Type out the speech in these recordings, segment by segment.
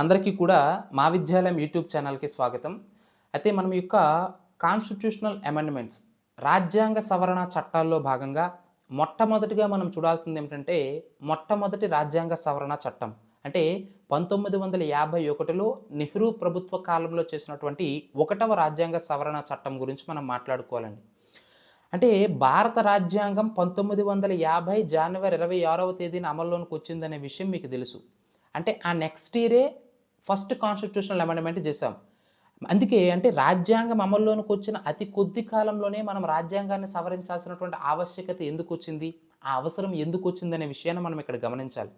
అందరికీ కూడా మా విద్యాలయం యూట్యూబ్ ఛానల్కి స్వాగతం. అయితే మనం యొక్క కాన్స్టిట్యూషనల్ అమెండ్మెంట్స్ రాజ్యాంగ సవరణ చట్టాల్లో భాగంగా మొట్టమొదటిగా మనం చూడాల్సింది ఏమిటంటే మొట్టమొదటి రాజ్యాంగ సవరణ చట్టం. అంటే పంతొమ్మిది వందల యాభై ఒకటిలో నెహ్రూ ప్రభుత్వ కాలంలో చేసినటువంటి ఒకటవ రాజ్యాంగ సవరణ చట్టం గురించి మనం మాట్లాడుకోవాలండి. అంటే భారత రాజ్యాంగం పంతొమ్మిది వందల యాభై జనవరి ఇరవై ఆరవ తేదీన అమల్లోకి వచ్చిందనే విషయం మీకు తెలుసు. అంటే ఆ నెక్స్ట్ ఇయరే ఫస్ట్ కాన్స్టిట్యూషనల్ అమెండ్మెంట్ చేశాం. అందుకే అంటే రాజ్యాంగం అమల్లోనికి వచ్చిన అతి కొద్ది కాలంలోనే మనం రాజ్యాంగాన్ని సవరించాల్సినటువంటి ఆవశ్యకత ఎందుకు వచ్చింది? ఆ అవసరం ఎందుకు వచ్చిందనే విషయాన్ని మనం ఇక్కడ గమనించాలి.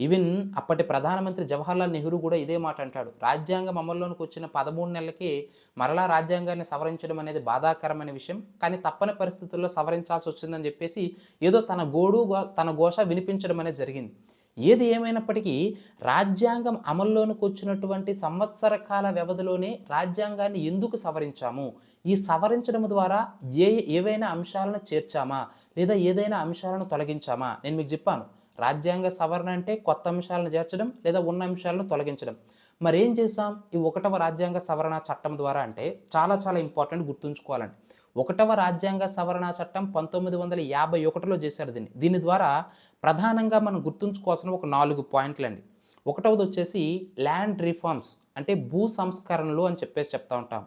ఈవెన్ అప్పటి ప్రధానమంత్రి జవహర్లాల్ నెహ్రూ కూడా ఇదే మాట అంటాడు. రాజ్యాంగం అమల్లోనికి వచ్చిన పదమూడు నెలలకి మరలా రాజ్యాంగాన్ని సవరించడం అనేది బాధాకరమైన విషయం. కానీ తప్పని పరిస్థితుల్లో సవరించాల్సి వచ్చిందని చెప్పేసి ఏదో తన గోడు గో- తన ఘోష వినిపించడం అనేది జరిగింది. ఏది ఏమైనప్పటికీ రాజ్యాంగం అమల్లోనికి వచ్చినటువంటి సంవత్సర కాల వ్యవధిలోనే రాజ్యాంగాన్ని ఎందుకు సవరించాము? ఈ సవరించడం ద్వారా ఏ ఏవైనా అంశాలను చేర్చామా? లేదా ఏదైనా అంశాలను తొలగించామా? నేను మీకు చెప్పాను. రాజ్యాంగ సవరణ అంటే కొత్త అంశాలను చేర్చడం లేదా ఉన్న అంశాలను తొలగించడం. మరి ఏం చేసాం ఈ ఒకటవ రాజ్యాంగ సవరణ చట్టం ద్వారా అంటే చాలా చాలా ఇంపార్టెంట్ గుర్తుంచుకోవాలండి. ఒకటవ రాజ్యాంగ సవరణ చట్టం పంతొమ్మిది వందల యాభై ఒకటిలో చేశారు దీన్ని. దీని ద్వారా ప్రధానంగా మనం గుర్తుంచుకోవాల్సిన ఒక నాలుగు పాయింట్లు అండి. ఒకటవది వచ్చేసి ల్యాండ్ రిఫార్మ్స్ అంటే భూ సంస్కరణలు అని చెప్పేసి చెప్తా ఉంటాం.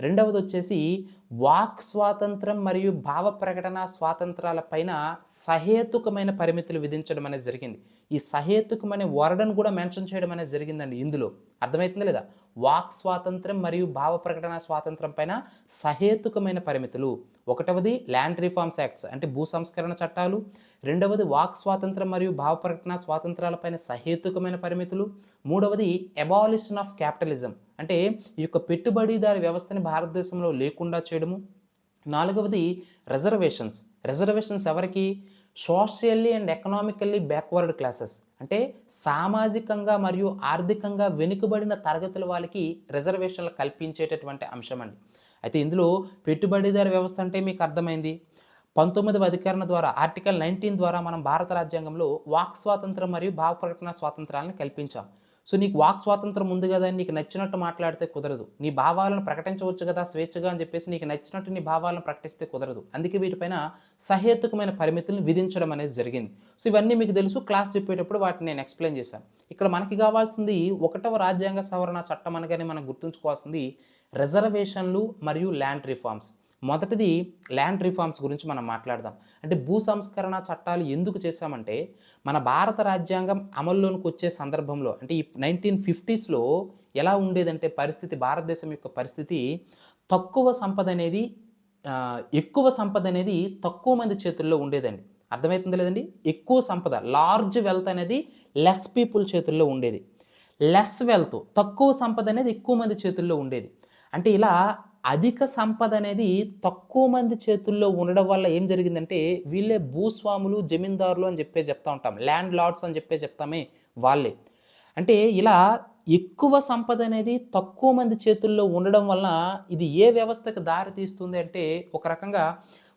రెండవది వచ్చేసి వాక్ స్వాతంత్రం మరియు భావ ప్రకటన స్వాతంత్రాల పైన సహేతుకమైన పరిమితులు విధించడం అనేది జరిగింది. ఈ సహేతుకమైన వరడను కూడా మెన్షన్ చేయడం అనేది జరిగిందండి ఇందులో. అర్థమవుతుందా లేదా? వాక్ స్వాతంత్రం మరియు భావ ప్రకటన స్వాతంత్రం పైన సహేతుకమైన పరిమితులు. ఒకటవది ల్యాండ్ రిఫార్మ్స్ యాక్ట్స్ అంటే భూ సంస్కరణ చట్టాలు. రెండవది వాక్ స్వాతంత్రం మరియు భావ ప్రకటన స్వాతంత్రాలపైన సహేతుకమైన పరిమితులు. మూడవది అబాలిషన్ ఆఫ్ క్యాపిటలిజం. అంటే ఈ యొక్క పెట్టుబడిదారి వ్యవస్థని భారతదేశంలో లేకుండా చేయడము. నాలుగవది రిజర్వేషన్స్ రిజర్వేషన్స్ ఎవరికి? Socially and economically backward classes అంటే సామాజికంగా మరియు ఆర్థికంగా వెనుకబడిన తరగతుల వాళ్ళకి రిజర్వేషన్లు కల్పించేటటువంటి అంశం అండి. అయితే ఇందులో పెట్టుబడిదారు వ్యవస్థ అంటే మీకు అర్థమైంది. పంతొమ్మిదవ అధికరణ ద్వారా ఆర్టికల్ నైన్టీన్ ద్వారా మనం భారత రాజ్యాంగంలో వాక్ స్వాతంత్రం మరియు భావ ప్రకటన స్వాతంత్రాలను కల్పించాం. సో నీకు వాక్ స్వాతంత్రం ఉంది కదా నీకు నచ్చినట్టు మాట్లాడితే కుదరదు. నీ భావాలను ప్రకటించవచ్చు కదా స్వేచ్ఛగా అని చెప్పేసి నీకు నచ్చినట్టు నీ భావాలను ప్రకటిస్తే కుదరదు. అందుకే వీటిపైన సహేతుకమైన పరిమితులను విధించడం అనేది జరిగింది. సో ఇవన్నీ మీకు తెలుసు. క్లాస్ చెప్పేటప్పుడు వాటిని నేను ఎక్స్ప్లెయిన్ చేశాను. ఇక్కడ మనకి కావాల్సింది ఒకటవ రాజ్యాంగ సవరణ చట్టం అనగానే మనం గుర్తుంచుకోవాల్సింది రిజర్వేషన్లు మరియు ల్యాండ్ రిఫార్మ్స్. మొదటిది ల్యాండ్ రిఫార్మ్స్ గురించి మనం మాట్లాడదాం. అంటే భూ సంస్కరణ చట్టాలు ఎందుకు చేశామంటే మన భారత రాజ్యాంగం అమల్లోనికి వచ్చే సందర్భంలో అంటే ఈ నైన్టీన్ ఫిఫ్టీస్లో ఎలా ఉండేదంటే పరిస్థితి భారతదేశం యొక్క పరిస్థితి తక్కువ సంపద అనేది ఎక్కువ సంపద అనేది తక్కువ మంది చేతుల్లో ఉండేదండి. అర్థమవుతుంది లేదండి? ఎక్కువ సంపద లార్జ్ వెల్త్ అనేది లెస్ పీపుల్ చేతుల్లో ఉండేది. లెస్ వెల్త్ తక్కువ సంపద అనేది ఎక్కువ మంది చేతుల్లో ఉండేది. అంటే ఇలా అధిక సంపద అనేది తక్కువ మంది చేతుల్లో ఉండడం వల్ల ఏం జరిగిందంటే వీళ్ళే భూస్వాములు జమీందారులు అని చెప్పే చెప్తా ఉంటాం. ల్యాండ్ లార్డ్స్ అని చెప్పే చెప్తామే వాళ్ళే. అంటే ఇలా ఎక్కువ సంపద అనేది తక్కువ మంది చేతుల్లో ఉండడం వలన ఇది ఏ వ్యవస్థకు దారి తీస్తుంది అంటే ఒక రకంగా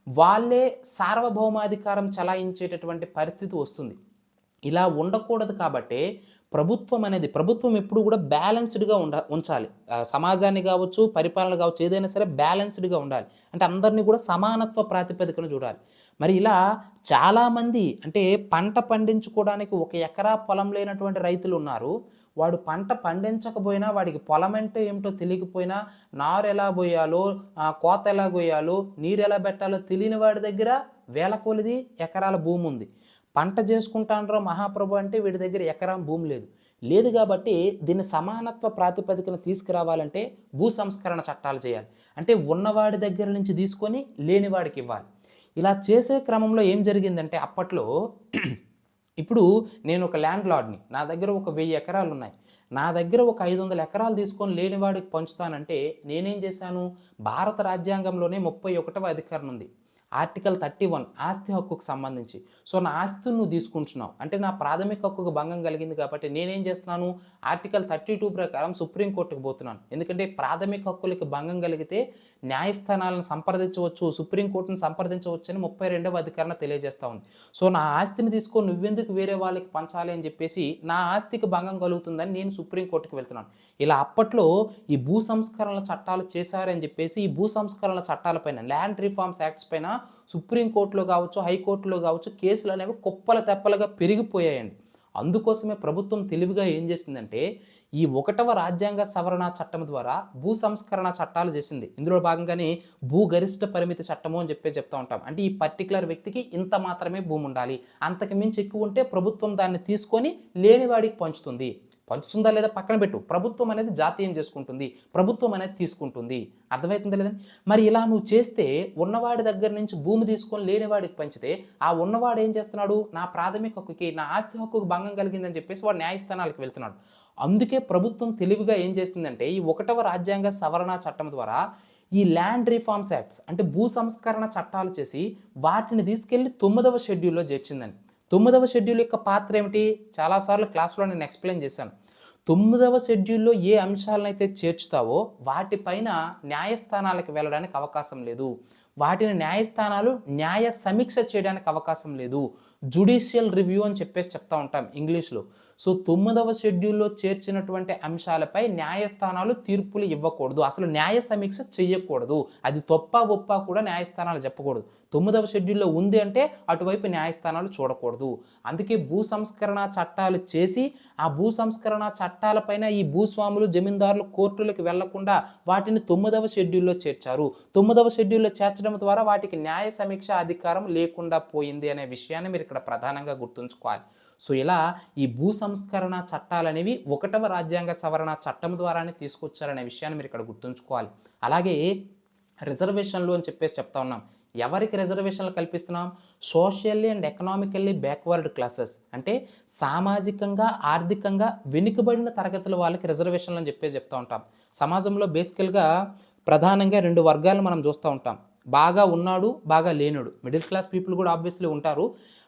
వాళ్ళే సార్వభౌమాధికారం చలాయించేటటువంటి పరిస్థితి వస్తుంది. ఇలా ఉండకూడదు కాబట్టే ప్రభుత్వం అనేది ప్రభుత్వం ఎప్పుడు కూడా బ్యాలెన్స్డ్గా ఉండ ఉంచాలి. సమాజాన్ని కావచ్చు పరిపాలన కావచ్చు ఏదైనా సరే బ్యాలెన్స్డ్గా ఉండాలి. అంటే అందరినీ కూడా సమానత్వ ప్రాతిపదికన చూడాలి. మరి ఇలా చాలామంది అంటే పంట పండించుకోవడానికి ఒక ఎకరా పొలం లేనటువంటి రైతులు ఉన్నారు. వాడు పంట పండించకపోయినా వాడికి పొలం అంటే ఏమిటో తెలియకపోయినా నారు ఎలా పోయాలో కోత ఎలా పోయాలో నీరు ఎలా పెట్టాలో తెలియని వాడి దగ్గర వేల కొలిది ఎకరాల భూమి ఉంది పంట చేసుకుంటాండ్రో మహాప్రభు అంటే వీడి దగ్గర ఎకరం భూమి లేదు. లేదు కాబట్టి దీన్ని సమానత్వ ప్రాతిపదికన తీసుకురావాలంటే భూ సంస్కరణ చట్టాలు చేయాలి. అంటే ఉన్నవాడి దగ్గర నుంచి తీసుకొని లేనివాడికి ఇవ్వాలి. ఇలా చేసే క్రమంలో ఏం జరిగిందంటే అప్పట్లో ఇప్పుడు నేను ఒక ల్యాండ్ లార్డ్ని నా దగ్గర ఒక వెయ్యి ఎకరాలు ఉన్నాయి నా దగ్గర ఒక ఐదు వందల ఎకరాలు తీసుకొని లేనివాడికి పంచుతానంటే నేనేం చేశాను? భారత రాజ్యాంగంలోనే ముప్పై ఒకటవ అధికారం ఉంది. ఆర్టికల్ థర్టీ వన్ ఆస్తి హక్కుకు సంబంధించి. సో నా ఆస్తిని నువ్వు తీసుకుంటున్నావు. అంటే నా ప్రాథమిక హక్కుకు భంగం కలిగింది కాబట్టి నేనేం చేస్తున్నాను? ఆర్టికల్ థర్టీ టూ ప్రకారం సుప్రీంకోర్టుకు పోతున్నాను. ఎందుకంటే ప్రాథమిక హక్కులకి భంగం కలిగితే న్యాయస్థానాలను సంప్రదించవచ్చు సుప్రీంకోర్టును సంప్రదించవచ్చు అని ముప్పై రెండవ అధికారణ తెలియజేస్తూ ఉంది. సో నా ఆస్తిని తీసుకొని నువ్వెందుకు వేరే వాళ్ళకి పంచాలి అని చెప్పేసి నా ఆస్తికి భంగం కలుగుతుందని నేను సుప్రీంకోర్టుకి వెళ్తున్నాను. ఇలా అప్పట్లో ఈ భూ సంస్కరణల చట్టాలు చేశారని చెప్పేసి ఈ భూ సంస్కరణల చట్టాలపైన ల్యాండ్ రిఫార్మ్స్ యాక్ట్స్ పైన సుప్రీంకోర్టులో కావచ్చు హైకోర్టులో కావచ్చు కేసులు అనేవి కుప్పల తెప్పలుగా పెరిగిపోయాయండి. అందుకోసమే ప్రభుత్వం తెలివిగా ఏం చేసిందంటే ఈ ఒకటవ రాజ్యాంగ సవరణ చట్టం ద్వారా భూ సంస్కరణ చట్టాలు చేసింది. ఇందులో భాగంగానే భూ గరిష్ట పరిమితి చట్టము అని చెప్పి చెప్తా ఉంటాం. అంటే ఈ పర్టికులర్ వ్యక్తికి ఇంత మాత్రమే భూమి ఉండాలి. అంతకు మించి ఎక్కువ ఉంటే ప్రభుత్వం దాన్ని తీసుకొని లేనివాడికి పంచుతుంది. పంచుతుందా లేదా పక్కన పెట్టు. ప్రభుత్వం అనేది జాతీయం చేసుకుంటుంది. ప్రభుత్వం అనేది తీసుకుంటుంది. అర్థమవుతుందా లేదని మరి ఇలా నువ్వు చేస్తే ఉన్నవాడి దగ్గర నుంచి భూమి తీసుకొని లేనివాడికి పంచితే ఆ ఉన్నవాడు ఏం చేస్తున్నాడు? నా ప్రాథమిక హక్కుకి నా ఆస్తి హక్కుకు భంగం కలిగిందని చెప్పేసి వాడు న్యాయస్థానాలకు వెళ్తున్నాడు. అందుకే ప్రభుత్వం తెలివిగా ఏం చేసిందంటే ఈ ఒకటవ రాజ్యాంగ సవరణ చట్టం ద్వారా ఈ ల్యాండ్ రిఫార్మ్స్ యాక్ట్స్ అంటే భూ సంస్కరణ చట్టాలు చేసి వాటిని తీసుకెళ్ళి తొమ్మిదవ షెడ్యూల్లో చేర్చిందండి. తొమ్మిదవ షెడ్యూల్ యొక్క పాత్ర ఏమిటి? చాలాసార్లు క్లాస్లో నేను ఎక్స్ప్లెయిన్ చేశాను. తొమ్మిదవ షెడ్యూల్లో ఏ అంశాలనైతే చేర్చుతావో వాటిపైన న్యాయస్థానాలకు వెళ్ళడానికి అవకాశం లేదు. వాటిని న్యాయస్థానాలు న్యాయ సమీక్ష చేయడానికి అవకాశం లేదు. జుడిషియల్ రివ్యూ అని చెప్పేసి చెప్తా ఉంటాం ఇంగ్లీష్లో. సో తొమ్మిదవ షెడ్యూల్లో చేర్చినటువంటి అంశాలపై న్యాయస్థానాలు తీర్పులు ఇవ్వకూడదు. అసలు న్యాయ సమీక్ష చేయకూడదు అది తొప్ప ఒప్ప కూడా న్యాయస్థానాలు చెప్పకూడదు. తొమ్మిదవ షెడ్యూల్లో ఉంది అంటే అటువైపు న్యాయస్థానాలు చూడకూడదు. అందుకే భూ సంస్కరణ చట్టాలు చేసి ఆ భూ సంస్కరణ చట్టాలపైన ఈ భూస్వాములు జమీందారులు కోర్టులకు వెళ్ళకుండా వాటిని తొమ్మిదవ షెడ్యూల్లో చేర్చారు. తొమ్మిదవ షెడ్యూల్లో చేర్చడం ద్వారా వాటికి న్యాయ సమీక్ష అధికారం లేకుండా పోయింది అనే విషయాన్ని మీరు ఇక్కడ ప్రధానంగా గుర్తుంచుకోవాలి. సో ఇలా ఈ భూ సంస్కరణ చట్టాలు అనేవి ఒకటవ రాజ్యాంగ సవరణ చట్టం ద్వారానే తీసుకొచ్చారనే విషయాన్ని మీరు ఇక్కడ గుర్తుంచుకోవాలి. అలాగే రిజర్వేషన్లు అని చెప్పేసి చెప్తా ఉన్నాం. ఎవరికి రిజర్వేషన్లు కల్పిస్తున్నాం? Socially and economically backward classes. అంటే సామాజికంగా ఆర్థికంగా వెనుకబడిన తరగతుల వాళ్ళకి రిజర్వేషన్లు అని చెప్పేసి చెప్తూ ఉంటాం. సమాజంలో బేసికల్గా ప్రధానంగా రెండు వర్గాలు మనం చూస్తూ ఉంటాం. బాగా ఉన్నాడు బాగా లేనుడు మిడిల్ క్లాస్ పీపుల్ కూడా ఆబ్వియస్లీ ఉంటారు.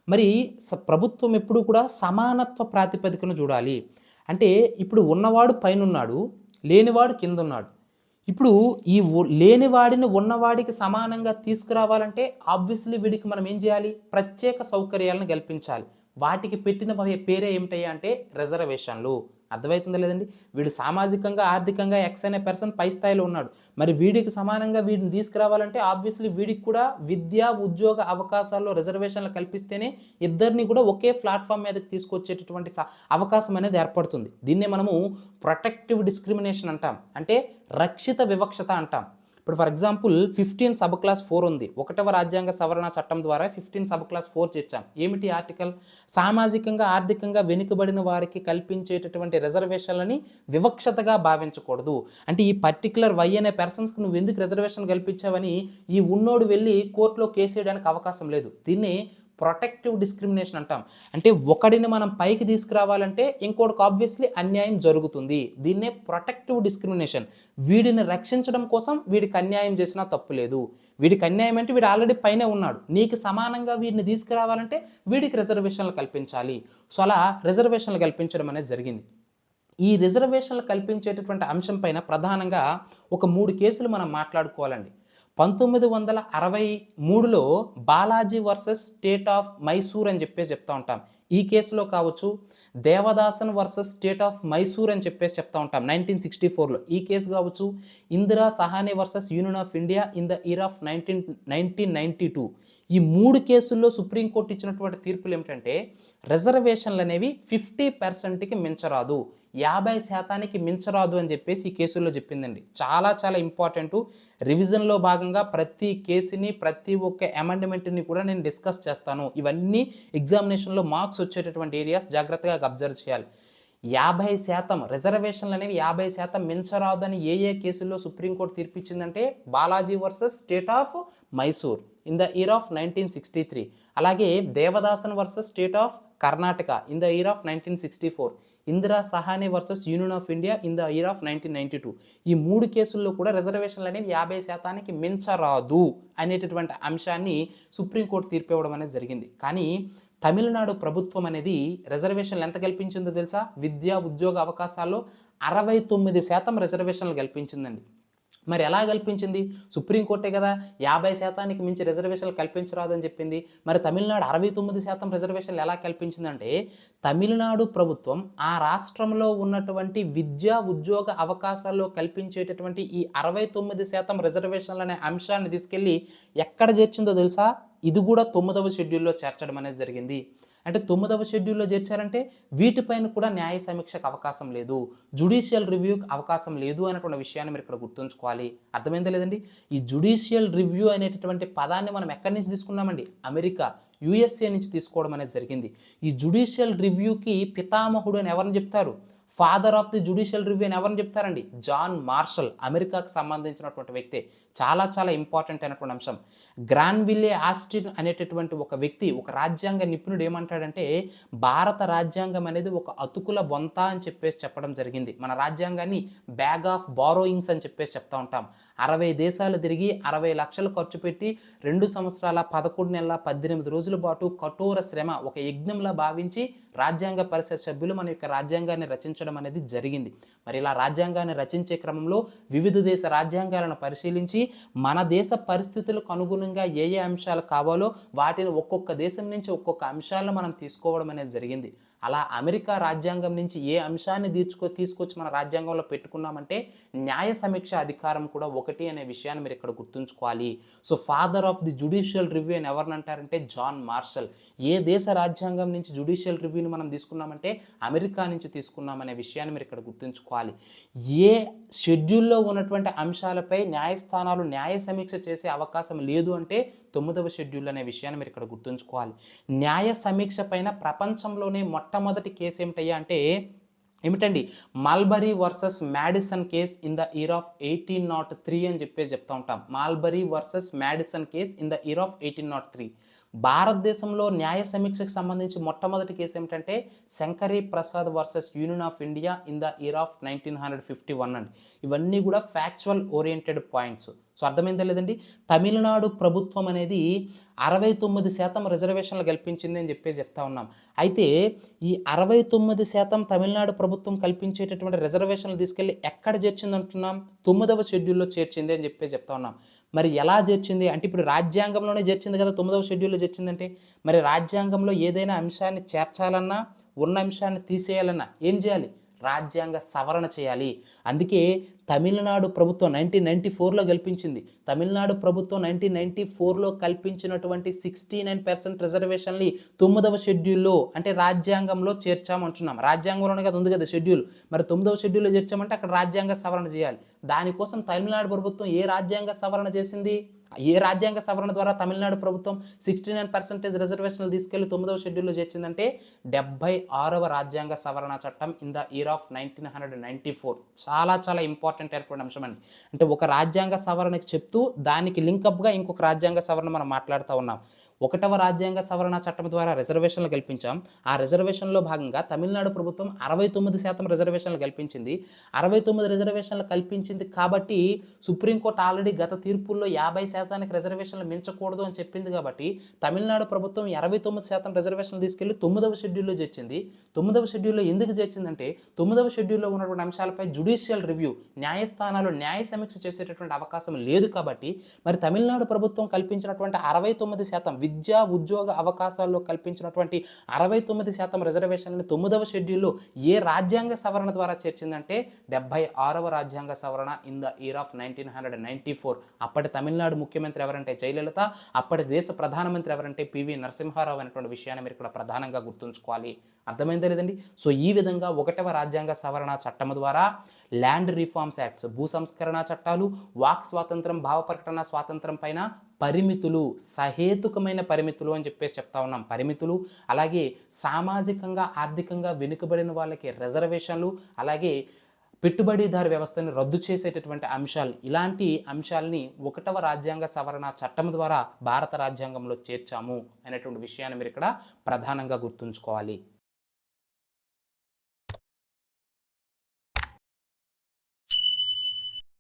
మరి స- ప్రభుత్వం ఎప్పుడు కూడా సమానత్వ ప్రాతిపదికను చూడాలి. అంటే ఇప్పుడు ఉన్నవాడు పైన ఉన్నాడు లేనివాడు కింద ఉన్నాడు ఇప్పుడు ఈ లేనివాడిని ఉన్నవాడికి సమానంగా తీసుకురావాలంటే ఆబ్వియస్లీ వీడికి మనం ఏం చేయాలి? ప్రత్యేక సౌకర్యాలను కల్పించాలి. వాటికి పెట్టిన పేరే ఏమిటయ్యా అంటే రిజర్వేషన్లు. అర్థమవుతుందా లేదండి? వీడు సామాజికంగా ఆర్థికంగా ఎక్స్ అనే పర్సన్ పై స్థాయిలో ఉన్నాడు. మరి వీడికి సమానంగా వీడిని తీసుకురావాలంటే ఆబ్వియస్లీ వీడికి కూడా విద్యా ఉద్యోగ అవకాశాల్లో రిజర్వేషన్లు కల్పిస్తేనే ఇద్దరిని కూడా ఒకే ప్లాట్ఫామ్ మీదకి తీసుకొచ్చేటటువంటి అవకాశం అనేది ఏర్పడుతుంది. దీన్నే మనము ప్రొటెక్టివ్ డిస్క్రిమినేషన్ అంటాం. అంటే రక్షిత వివక్షత అంటాం. ఇప్పుడు for example fifteen sub clause four ఉంది. ఒకటవ రాజ్యాంగ సవరణ చట్టం ద్వారా ఫిఫ్టీన్ సబ్ క్లాస్ ఫోర్ చేర్చాం. ఏమిటి ఆర్టికల్ సామాజికంగా ఆర్థికంగా వెనుకబడిన వారికి కల్పించేటటువంటి రిజర్వేషన్లని వివక్షతగా భావించకూడదు. అంటే ఈ పర్టికులర్ వై అనే పర్సన్స్కి నువ్వు ఎందుకు రిజర్వేషన్ కల్పించావని ఈ ఉన్నోడు వెళ్ళి కోర్టులో కేసు వేయడానికి అవకాశం లేదు. దీన్ని ప్రొటెక్టివ్ డిస్క్రిమినేషన్ అంటాం. అంటే ఒకడిని మనం పైకి తీసుకురావాలంటే ఇంకోటికి ఆబ్వియస్లీ అన్యాయం జరుగుతుంది. దీన్నే ప్రొటెక్టివ్ డిస్క్రిమినేషన్ వీడిని రక్షించడం కోసం వీడికి అన్యాయం చేసినా తప్పు లేదు. వీడికి అన్యాయం అంటే వీడు ఆల్రెడీ పైనే ఉన్నాడు. నీకు సమానంగా వీడిని తీసుకురావాలంటే వీడికి రిజర్వేషన్లు కల్పించాలి. సో అలా రిజర్వేషన్లు కల్పించడం అనేది జరిగింది. ఈ రిజర్వేషన్లు కల్పించేటటువంటి అంశం పైన ప్రధానంగా ఒక మూడు కేసులు మనం మాట్లాడుకోవాలండి. పంతొమ్మిది వందల అరవై మూడులో Balaji versus state of Mysore అని చెప్పేసి చెప్తా ఉంటాం. ఈ కేసులో కావచ్చు Devadasan versus state of Mysore అని చెప్పేసి చెప్తా ఉంటాం నైన్టీన్ సిక్స్టీ ఫోర్లో. ఈ కేసు కావచ్చు Indira Sawhney versus union of India in the year of nineteen nineteen ninety two. ఈ మూడు కేసుల్లో సుప్రీంకోర్టు ఇచ్చినటువంటి తీర్పులు ఏమిటంటే రిజర్వేషన్లు అనేవి ఫిఫ్టీ పర్సెంట్కి మించరాదు. యాభై శాతానికి మించరాదు అని చెప్పేసి ఈ కేసుల్లో చెప్పిందండి. చాలా చాలా ఇంపార్టెంట్. రివిజన్లో భాగంగా ప్రతి కేసుని ప్రతి ఒక్క అమెండ్మెంట్ని కూడా నేను డిస్కస్ చేస్తాను. ఇవన్నీ ఎగ్జామినేషన్లో మార్క్స్ వచ్చేటటువంటి ఏరియాస్ జాగ్రత్తగా అబ్జర్వ్ చేయాలి. యాభై శాతం రిజర్వేషన్లు అనేవి యాభై శాతం మించరాదని ఏ ఏ కేసుల్లో supreme court తీర్పిచ్చిందంటే Balaji versus state of Mysore in the year of nineteen sixty three. అలాగే Devadasan versus state of Karnataka in the year of nineteen sixty four. Indira Sawhney versus union of India in the year of nineteen ninety two. ఈ మూడు కేసుల్లో కూడా రిజర్వేషన్లు అనేవి యాభై శాతానికి మించరాదు అనేటటువంటి అంశాన్ని సుప్రీంకోర్టు తీర్పు ఇవ్వడం అనేది జరిగింది. కానీ తమిళనాడు ప్రభుత్వం అనేది రిజర్వేషన్లు ఎంత కల్పించిందో తెలుసా? విద్యా ఉద్యోగ అవకాశాల్లో అరవై తొమ్మిది శాతం రిజర్వేషన్లు కల్పించిందండి మరి ఎలా కల్పించింది? సుప్రీంకోర్టే కదా యాభై శాతానికి మించి రిజర్వేషన్లు కల్పించరాదని చెప్పింది. మరి తమిళనాడు అరవై తొమ్మిది శాతం రిజర్వేషన్లు ఎలా కల్పించిందంటే తమిళనాడు ప్రభుత్వం ఆ రాష్ట్రంలో ఉన్నటువంటి విద్యా ఉద్యోగ అవకాశాల్లో కల్పించేటటువంటి ఈ అరవై తొమ్మిది శాతం రిజర్వేషన్లు అనే అంశాన్ని తీసుకెళ్ళి ఎక్కడ చేర్చిందో తెలుసా? ఇది కూడా తొమ్మిదవ షెడ్యూల్లో చేర్చడం అనేది జరిగింది. అంటే తొమ్మిదవ షెడ్యూల్లో చేర్చారంటే వీటిపైన కూడా న్యాయ సమీక్షకు అవకాశం లేదు. జుడిషియల్ రివ్యూకి అవకాశం లేదు అనేటువంటి విషయాన్ని మీరు ఇక్కడ గుర్తుంచుకోవాలి. అర్థమైందా లేదండి? ఈ జుడిషియల్ రివ్యూ అనేటటువంటి పదాన్ని మనం ఎక్కడి నుంచి తీసుకున్నామండి? అమెరికా యుఎస్ఏ నుంచి తీసుకోవడం అనేది జరిగింది. ఈ జుడిషియల్ రివ్యూకి పితామహుడు అని ఎవరిని చెప్తారు? Father of the judicial review అని ఎవరిని చెప్తారండి? జాన్ మార్షల్ అమెరికాకు సంబంధించినటువంటి వ్యక్తి. చాలా చాలా ఇంపార్టెంట్ అయినటువంటి అంశం. గ్రాన్విల్లే ఆస్టిన్ అనేటటువంటి ఒక వ్యక్తి ఒక రాజ్యాంగ నిపుణుడు ఏమంటాడంటే భారత రాజ్యాంగం అనేది ఒక అతుకుల బొంత అని చెప్పేసి చెప్పడం జరిగింది. మన రాజ్యాంగాన్ని బ్యాగ్ ఆఫ్ బారోయింగ్స్ అని చెప్పేసి చెప్తా ఉంటాం. అరవై దేశాలు తిరిగి అరవై లక్షలు ఖర్చు పెట్టి రెండు సంవత్సరాల పదకొండు నెలల పద్దెనిమిది రోజుల పాటు కఠోర శ్రమ ఒక యజ్ఞంలా భావించి రాజ్యాంగ పరిషత్ సభ్యులు మన యొక్క రాజ్యాంగాన్ని రచించడం అనేది జరిగింది. మరి ఇలా రాజ్యాంగాన్ని రచించే క్రమంలో వివిధ దేశ రాజ్యాంగాలను పరిశీలించి మన దేశ పరిస్థితులకు అనుగుణంగా ఏ ఏ అంశాలు కావాలో వాటిని ఒక్కొక్క దేశం నుంచి ఒక్కొక్క అంశాలను మనం తీసుకోవడం అనేది జరిగింది. అలా అమెరికా రాజ్యాంగం నుంచి ఏ అంశాన్ని తీర్చుకో తీసుకొచ్చి మన రాజ్యాంగంలో పెట్టుకున్నామంటే న్యాయ సమీక్ష అధికారం కూడా ఒకటి అనే విషయాన్ని మీరు ఇక్కడ గుర్తుంచుకోవాలి. So father of the judicial review అని ఎవరిని అంటారంటే జాన్ మార్షల్. ఏ దేశ రాజ్యాంగం నుంచి జుడిషియల్ రివ్యూని మనం తీసుకున్నామంటే అమెరికా నుంచి తీసుకున్నామనే విషయాన్ని మీరు ఇక్కడ గుర్తుంచుకోవాలి. ఏ షెడ్యూల్లో ఉన్నటువంటి అంశాలపై న్యాయస్థానాలు న్యాయ సమీక్ష చేసే అవకాశం లేదు అంటే తొమ్మిదవ షెడ్యూల్ అనే విషయాన్ని మీరు ఇక్కడ గుర్తుంచుకోవాలి. న్యాయ సమీక్ష పైన ప్రపంచంలోనే మొట్టమొదటి కేసు ఏమిటయ్యా అంటే ఏమిటండి? Marbury versus Madison case in the year of eighteen nought three అని చెప్పేసి చెప్తా ఉంటాం. Marbury versus Madison case in the year of eighteen nought three. భారతదేశంలో న్యాయ సమీక్షకు సంబంధించి మొట్టమొదటి కేసు ఏమిటంటే Shankari Prasad versus union of India in the year of nineteen hundred fifty one అండి. ఇవన్నీ కూడా ఫ్యాక్చువల్ ఓరియంటెడ్ పాయింట్స్ సో అర్థమైందా లేదండి? తమిళనాడు ప్రభుత్వం అనేది అరవై తొమ్మిది శాతం రిజర్వేషన్లు కల్పించింది అని చెప్పేసి చెప్తా ఉన్నాం. అయితే ఈ అరవై తొమ్మిది శాతం తమిళనాడు ప్రభుత్వం కల్పించేటటువంటి రిజర్వేషన్లు తీసుకెళ్ళి ఎక్కడ చేర్చింది అంటున్నాం తొమ్మిదవ షెడ్యూల్లో చేర్చింది అని చెప్పేసి చెప్తా ఉన్నాం. మరి ఎలా చేర్చింది? అంటే ఇప్పుడు రాజ్యాంగంలోనే చేర్చింది కదా తొమ్మిదవ షెడ్యూల్లో చేర్చిందంటే మరి రాజ్యాంగంలో ఏదైనా అంశాన్ని చేర్చాలన్నా ఉన్న అంశాన్ని తీసేయాలన్నా ఏం చేయాలి? రాజ్యాంగ సవరణ చేయాలి. అందుకే తమిళనాడు ప్రభుత్వం నైన్టీన్ నైన్టీ ఫోర్లో కల్పించింది తమిళనాడు ప్రభుత్వం నైన్టీన్ నైన్టీ ఫోర్లో కల్పించినటువంటి సిక్స్టీ నైన్ పర్సెంట్ రిజర్వేషన్లు తొమ్మిదవ షెడ్యూల్లో అంటే రాజ్యాంగంలో చేర్చామంటున్నాం రాజ్యాంగంలోనే కదా ఉంది కదా షెడ్యూల్. మరి తొమ్మిదవ షెడ్యూల్లో చేర్చామంటే అక్కడ రాజ్యాంగ సవరణ చేయాలి. దానికోసం తమిళనాడు ప్రభుత్వం ఏ రాజ్యాంగ సవరణ చేసింది? ఏ రాజ్యాంగ సవరణ ద్వారా తమిళనాడు ప్రభుత్వం సిక్స్టీ నైన్ పర్సెంటేజ్ రిజర్వేషన్లు తీసుకెళ్ళి తొమ్మిదవ షెడ్యూల్లో చేర్చిందంటే డెబ్బై ఆరవ రాజ్యాంగ సవరణ చట్టం in the year of nineteen hundred ninety four చాలా చాలా ఇంపార్టెంట్ అయినటువంటి అంశం అండి. అంటే ఒక రాజ్యాంగ సవరణకి చెప్తూ దానికి లింకప్గా ఇంకొక రాజ్యాంగ సవరణ మనం మాట్లాడుతూ ఉన్నాం. ఒకటవ రాజ్యాంగ సవరణ చట్టం ద్వారా రిజర్వేషన్లు కల్పించాం. ఆ రిజర్వేషన్లో భాగంగా తమిళనాడు ప్రభుత్వం అరవై తొమ్మిది శాతం రిజర్వేషన్లు కల్పించింది. అరవై తొమ్మిది రిజర్వేషన్లు కల్పించింది కాబట్టి సుప్రీంకోర్టు ఆల్రెడీ గత తీర్పుల్లో యాభై శాతానికి రిజర్వేషన్లు మించకూడదు అని చెప్పింది కాబట్టి తమిళనాడు ప్రభుత్వం అరవై తొమ్మిది శాతం రిజర్వేషన్లు తీసుకెళ్ళి తొమ్మిదవ షెడ్యూల్లో చేర్చింది. తొమ్మిదవ షెడ్యూల్లో ఎందుకు చేర్చిందంటే తొమ్మిదవ షెడ్యూల్లో ఉన్నటువంటి అంశాలపై జుడిషియల్ రివ్యూ న్యాయస్థానాలు న్యాయ సమీక్ష చేసేటటువంటి అవకాశం లేదు కాబట్టి మరి తమిళనాడు ప్రభుత్వం కల్పించినటువంటి అరవై తొమ్మిది శాతం విద్యా ఉద్యోగ అవకాశాల్లో కల్పించినటువంటి అరవై తొమ్మిది శాతం రిజర్వేషన్లను తొమ్మిదవ షెడ్యూల్లో ఏ రాజ్యాంగ సవరణ ద్వారా చేర్చిందంటే డెబ్బై ఆరవ రాజ్యాంగ సవరణ in the year of nineteen hundred ninety four. అప్పటి తమిళనాడు ముఖ్యమంత్రి ఎవరంటే జయలలిత అప్పటి దేశ ప్రధానమంత్రి ఎవరంటే పివి నరసింహారావు అనేటువంటి విషయాన్ని మీరు ఇక్కడ ప్రధానంగా గుర్తుంచుకోవాలి. అర్థమైందా లేదండి? సో ఈ విధంగా ఒకటవ రాజ్యాంగ సవరణ చట్టం ద్వారా ల్యాండ్ రిఫార్మ్స్ యాక్ట్స్ భూ సంస్కరణ చట్టాలు వాక్ స్వాతంత్రం భావ ప్రకటన స్వాతంత్రం పైన పరిమితులు సహేతుకమైన పరిమితులు అని చెప్పేసి చెప్తా ఉన్నాం. పరిమితులు అలాగే సామాజికంగా ఆర్థికంగా వెనుకబడిన వాళ్ళకి రిజర్వేషన్లు అలాగే పెట్టుబడిదారు వ్యవస్థను రద్దు చేసేటటువంటి అంశాలు. ఇలాంటి అంశాలని ఒకటవ రాజ్యాంగ సవరణ చట్టం ద్వారా భారత రాజ్యాంగంలో చేర్చాము అనేటువంటి విషయాన్ని మీరు ఇక్కడ ప్రధానంగా గుర్తుంచుకోవాలి.